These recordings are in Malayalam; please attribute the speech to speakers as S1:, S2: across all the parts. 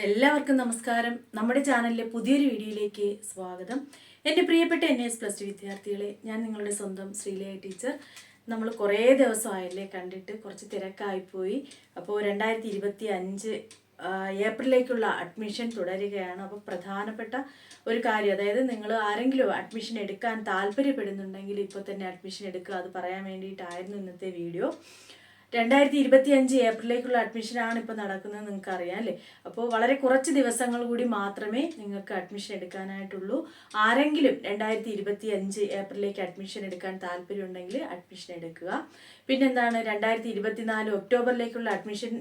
S1: എല്ലാവർക്കും നമസ്കാരം. നമ്മുടെ ചാനലിലെ പുതിയൊരു വീഡിയോയിലേക്ക് സ്വാഗതം. എന്റെ പ്രിയപ്പെട്ട എൻ എസ് പ്ലസ് ടു വിദ്യാർത്ഥികളെ ഞാൻ നിങ്ങളുടെ സ്വന്തം ശ്രീലയ ടീച്ചർ. നമ്മൾ കുറേ ദിവസമായല്ലേ കണ്ടിട്ട് കുറച്ച് തിരക്കായിപ്പോയി. അപ്പോൾ രണ്ടായിരത്തി ഇരുപത്തി അഞ്ച് ഏപ്രിലേക്കുള്ള അഡ്മിഷൻ തുടരുകയാണ്. അപ്പോൾ പ്രധാനപ്പെട്ട ഒരു കാര്യം അതായത് നിങ്ങൾ ആരെങ്കിലും അഡ്മിഷൻ എടുക്കാൻ താല്പര്യപ്പെടുന്നുണ്ടെങ്കിൽ ഇപ്പോൾ തന്നെ അഡ്മിഷൻ എടുക്കുക. അത് പറയാൻ വേണ്ടിയിട്ടായിരുന്നു ഇന്നത്തെ വീഡിയോ രണ്ടായിരത്തി ഇരുപത്തി അഞ്ച് ഏപ്രിലേക്കുള്ള അഡ്മിഷനാണ് ഇപ്പോൾ നടക്കുന്നത് നിങ്ങൾക്ക് അറിയാം അല്ലേ? അപ്പോൾ വളരെ കുറച്ച് ദിവസങ്ങൾ കൂടി മാത്രമേ നിങ്ങൾക്ക് അഡ്മിഷൻ എടുക്കാനായിട്ടുള്ളൂ. ആരെങ്കിലും രണ്ടായിരത്തി ഇരുപത്തി അഞ്ച് ഏപ്രിലേക്ക് അഡ്മിഷൻ എടുക്കാൻ താല്പര്യമുണ്ടെങ്കിൽ അഡ്മിഷൻ എടുക്കുക. പിന്നെന്താണ് രണ്ടായിരത്തി ഇരുപത്തിനാല് ഒക്ടോബറിലേക്കുള്ള അഡ്മിഷൻ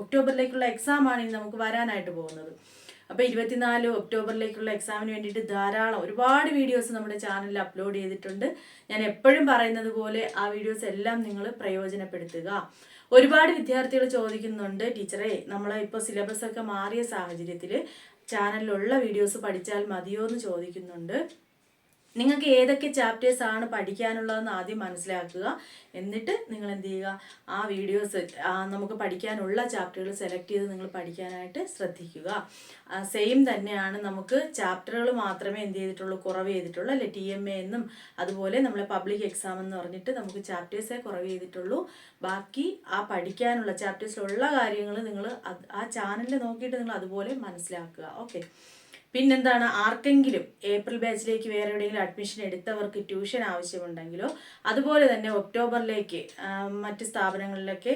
S1: ഒക്ടോബറിലേക്കുള്ള എക്സാം ഇനി നമുക്ക് വരാനായിട്ട് പോകുന്നത്. അപ്പോൾ ഇരുപത്തിനാല് ഒക്ടോബറിലേക്കുള്ള എക്സാമിന് വേണ്ടിയിട്ട് ധാരാളം ഒരുപാട് വീഡിയോസ് നമ്മുടെ ചാനലിൽ അപ്ലോഡ് ചെയ്തിട്ടുണ്ട്. ഞാൻ എപ്പോഴും പറയുന്നത് പോലെ ആ വീഡിയോസ് എല്ലാം നിങ്ങൾ പ്രയോജനപ്പെടുത്തുക. ഒരുപാട് വിദ്യാർത്ഥികൾ ചോദിക്കുന്നുണ്ട് ടീച്ചറെ നമ്മൾ ഇപ്പോൾ സിലബസ് ഒക്കെ മാറിയ സാഹചര്യത്തിൽ ചാനലിലുള്ള വീഡിയോസ് പഠിച്ചാൽ മതിയോ എന്ന് ചോദിക്കുന്നുണ്ട്. നിങ്ങൾക്ക് ഏതൊക്കെ ചാപ്റ്റേഴ്സ് ആണ് പഠിക്കാനുള്ളതെന്ന് ആദ്യം മനസ്സിലാക്കുക. എന്നിട്ട് നിങ്ങൾ എന്ത് ചെയ്യുക? ആ വീഡിയോസ് നമുക്ക് പഠിക്കാനുള്ള ചാപ്റ്ററുകൾ സെലക്ട് ചെയ്ത് നിങ്ങൾ പഠിക്കാനായിട്ട് ശ്രദ്ധിക്കുക. സെയിം തന്നെയാണ് നമുക്ക് ചാപ്റ്ററുകൾ മാത്രമേ എന്ത് ചെയ്തിട്ടുള്ളൂ? കുറവ് ചെയ്തിട്ടുള്ളൂ. അല്ലെ ടി എം എ എന്നും അതുപോലെ നമ്മളെ പബ്ലിക് എക്സാം എന്ന് പറഞ്ഞിട്ട് നമുക്ക് ചാപ്റ്റേഴ്സേ കുറവ് ചെയ്തിട്ടുള്ളൂ. ബാക്കി ആ പഠിക്കാനുള്ള ചാപ്റ്റേഴ്സിലുള്ള കാര്യങ്ങൾ നിങ്ങൾ ആ ചാനലിൽ നോക്കിയിട്ട് നിങ്ങൾ അതുപോലെ മനസ്സിലാക്കുക. ഓക്കെ പിന്നെന്താണ് ആർക്കെങ്കിലും ഏപ്രിൽ ബാച്ചിലേക്ക് വേറെ എവിടെയെങ്കിലും അഡ്മിഷൻ എടുത്തവർക്ക് ട്യൂഷൻ ആവശ്യമുണ്ടെങ്കിലോ അതുപോലെ തന്നെ ഒക്ടോബറിലേക്ക് മറ്റ് സ്ഥാപനങ്ങളിലൊക്കെ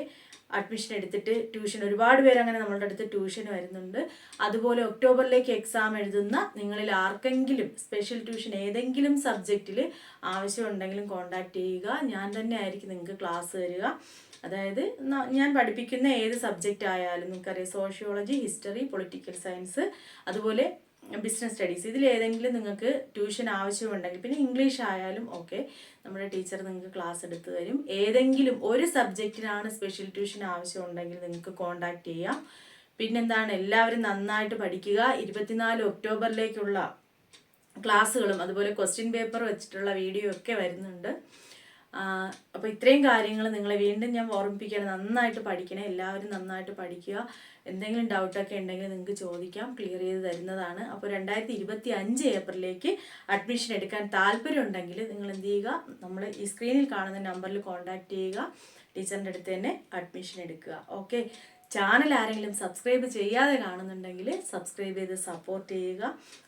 S1: അഡ്മിഷൻ എടുത്തിട്ട് ട്യൂഷൻ ഒരുപാട് പേര് അങ്ങനെ നമ്മളുടെ അടുത്ത് ട്യൂഷൻ വരുന്നുണ്ട്. അതുപോലെ ഒക്ടോബറിലേക്ക് എക്സാം എഴുതുന്ന നിങ്ങളിൽ ആർക്കെങ്കിലും സ്പെഷ്യൽ ട്യൂഷൻ ഏതെങ്കിലും സബ്ജക്റ്റിൽ ആവശ്യമുണ്ടെങ്കിലും കോൺടാക്ട് ചെയ്യുക. ഞാൻ തന്നെ ആയിരിക്കും നിങ്ങൾക്ക് ക്ലാസ് തരിക. അതായത് ഞാൻ പഠിപ്പിക്കുന്ന ഏത് സബ്ജക്റ്റ് ആയാലും നിങ്ങൾക്കറിയാം സോഷ്യോളജി ഹിസ്റ്ററി പൊളിറ്റിക്കൽ സയൻസ് അതുപോലെ ബിസിനസ് സ്റ്റഡീസ് ഇതിൽ ഏതെങ്കിലും നിങ്ങൾക്ക് ട്യൂഷൻ ആവശ്യമുണ്ടെങ്കിൽ പിന്നെ ഇംഗ്ലീഷ് ആയാലും ഓക്കെ നമ്മുടെ ടീച്ചർ നിങ്ങൾക്ക് ക്ലാസ് എടുത്തു തരും. ഏതെങ്കിലും ഒരു സബ്ജക്റ്റിനാണ് സ്പെഷ്യൽ ട്യൂഷൻ ആവശ്യമുണ്ടെങ്കിൽ നിങ്ങൾക്ക് കോണ്ടാക്ട് ചെയ്യാം. പിന്നെന്താണ്? എല്ലാവരും നന്നായിട്ട് പഠിക്കുക. ഇരുപത്തിനാല് ഒക്ടോബറിലേക്കുള്ള ക്ലാസ്സുകളും അതുപോലെ ക്വസ്റ്റ്യൻ പേപ്പർ വെച്ചിട്ടുള്ള വീഡിയോ ഒക്കെ വരുന്നുണ്ട്. അപ്പോൾ ഇത്രയും കാര്യങ്ങൾ നിങ്ങളെ വീണ്ടും ഞാൻ ഓർമ്മിപ്പിക്കുകയാണ്. നന്നായിട്ട് പഠിക്കണേ. എല്ലാവരും നന്നായിട്ട് പഠിക്കുക. എന്തെങ്കിലും ഡൗട്ടൊക്കെ ഉണ്ടെങ്കിൽ നിങ്ങൾക്ക് ചോദിക്കാം. ക്ലിയർ ചെയ്ത് തരുന്നതാണ്. അപ്പോൾ രണ്ടായിരത്തി ഇരുപത്തി അഞ്ച് ഏപ്രിലേക്ക് അഡ്മിഷൻ എടുക്കാൻ താല്പര്യമുണ്ടെങ്കിൽ നിങ്ങൾ എന്ത് ചെയ്യുക? നമ്മൾ ഈ സ്ക്രീനിൽ കാണുന്ന നമ്പറിൽ കോൺടാക്റ്റ് ചെയ്യുക. ടീച്ചറിന്റെ അടുത്ത് തന്നെ അഡ്മിഷൻ എടുക്കുക. ഓക്കെ ചാനൽ ആരെങ്കിലും സബ്സ്ക്രൈബ് ചെയ്യാതെ കാണുന്നുണ്ടെങ്കിൽ സബ്സ്ക്രൈബ് ചെയ്ത് സപ്പോർട്ട് ചെയ്യുക.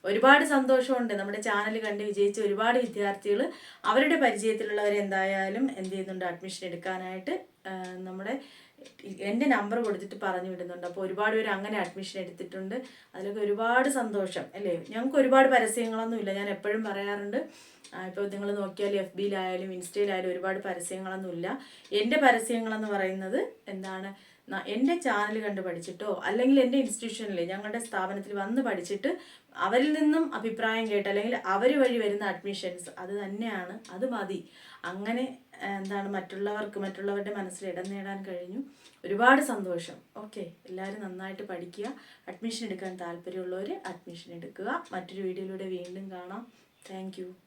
S1: ഒരുപാട് സന്തോഷമുണ്ട്. നമ്മുടെ ചാനൽ കണ്ട് വിജയിച്ച ഒരുപാട് വിദ്യാർത്ഥികൾ അവരുടെ പരിചയത്തിലുള്ളവരെന്തായാലും എന്ത് ചെയ്യുന്നുണ്ട്? അഡ്മിഷൻ എടുക്കാനായിട്ട് നമ്മുടെ എന്റെ നമ്പർ കൊടുത്തിട്ട് പറഞ്ഞു വിടുന്നുണ്ട്. അപ്പോൾ ഒരുപാട് പേര് അങ്ങനെ അഡ്മിഷൻ എടുത്തിട്ടുണ്ട്. അതിലൊക്കെ ഒരുപാട് സന്തോഷം അല്ലേ? ഞങ്ങൾക്ക് ഒരുപാട് പരസ്യങ്ങളൊന്നും ഇല്ല. ഞാൻ എപ്പോഴും പറയാറുണ്ട് ഇപ്പോൾ നിങ്ങൾ നോക്കിയാൽ എഫ് ബിയിലായാലും ഇൻസ്റ്റയിലായാലും ഒരുപാട് പരസ്യങ്ങളൊന്നും ഇല്ല. എന്റെ പരസ്യങ്ങളെന്ന് പറയുന്നത് എന്താണ് എന്റെ ചാനൽ കണ്ട് പഠിച്ചിട്ടോ അല്ലെങ്കിൽ എന്റെ ഇൻസ്റ്റിറ്റ്യൂഷനിൽ ഞങ്ങളുടെ സ്ഥാപനത്തിൽ വന്ന് പഠിച്ചിട്ട് അവരിൽ നിന്നും അഭിപ്രായം കേട്ട് അല്ലെങ്കിൽ അവർ വഴി വരുന്ന അഡ്മിഷൻസ് അത് തന്നെയാണ് അത് മതി. അങ്ങനെ എന്താണ് മറ്റുള്ളവർക്ക് മറ്റുള്ളവരുടെ മനസ്സിൽ ഇടം നേടാൻ കഴിഞ്ഞു. ഒരുപാട് സന്തോഷം. ഓക്കെ എല്ലാവരും നന്നായിട്ട് പഠിക്കുക. അഡ്മിഷൻ എടുക്കാൻ താല്പര്യമുള്ളവർ അഡ്മിഷൻ എടുക്കുക. മറ്റൊരു വീഡിയോയിലൂടെ വീണ്ടും കാണാം. താങ്ക്